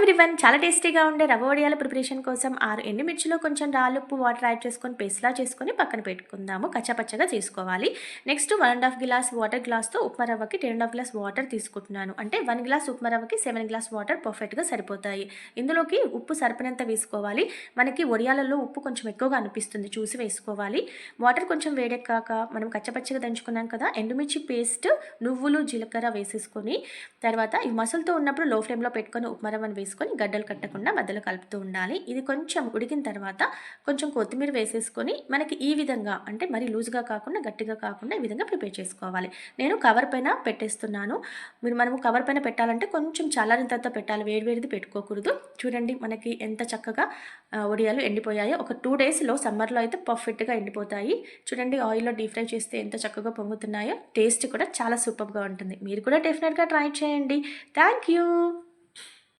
Everyone చాలా టేస్టీగా ఉండే రవ్వ వడియాల ప్రిపరేషన్ కోసం ఆరు ఎండుమిర్చిలో కొంచెం రాలుప్పు వాటర్ యాడ్ చేసుకొని పేస్ట్లా చేసుకొని పక్కన పెట్టుకుందాము. కచ్చపచ్చగా చేసుకోవాలి. Next one and half glass water గ్లాస్తో upma రవ్వకి ten and half glass water తీసుకుంటున్నాను. అంటే వన్ గ్లాస్ ఉప్మా రవ్వకి సెవెన్ గ్లాస్ వాటర్ పర్ఫెక్ట్గా సరిపోతాయి. ఇందులోకి ఉప్పు సరిపడినంత వేసుకోవాలి. మనకి వడియాలలో ఉప్పు కొంచెం ఎక్కువగా అనిపిస్తుంది చూసి వేసుకోవాలి. వాటర్ కొంచెం వేడెక్కాక మనం కచ్చపచ్చగా దంచుకున్నాం కదా ఎండుమిర్చి పేస్ట్ నువ్వులు జీలకర్ర వేసేసుకొని తర్వాత ఈ మసలుతో ఉన్నప్పుడు లో ఫ్లేమ్లో పెట్టుకొని ఉప్మా రవ్వను వేసుకొని గడ్డలు కట్టకుండా మధ్యలో కలుపుతూ ఉండాలి. ఇది కొంచెం ఉడికిన తర్వాత కొంచెం కొత్తిమీర వేసేసుకొని మనకి ఈ విధంగా అంటే మరి లూజ్గా కాకుండా గట్టిగా కాకుండా ఈ విధంగా ప్రిపేర్ చేసుకోవాలి. నేను కవర్ పైన పెట్టేస్తున్నాను. మీరు మనము కవర్ పైన పెట్టాలంటే కొంచెం చల్లారిన తర్వాత పెట్టాలి వేడివేడిది పెట్టుకోకూడదు. చూడండి మనకి ఎంత చక్కగా ఒడియాలు ఎండిపోయాయో. ఒక టూ డేస్లో సమ్మర్లో అయితే పర్ఫెక్ట్గా ఎండిపోతాయి. చూడండి ఆయిల్లో డీప్ ఫ్రై చేస్తే ఎంత చక్కగా పొంగుతున్నాయో. టేస్ట్ కూడా చాలా సూపర్గా ఉంటుంది. మీరు కూడా డెఫినెట్గా ట్రై చేయండి. Thank you.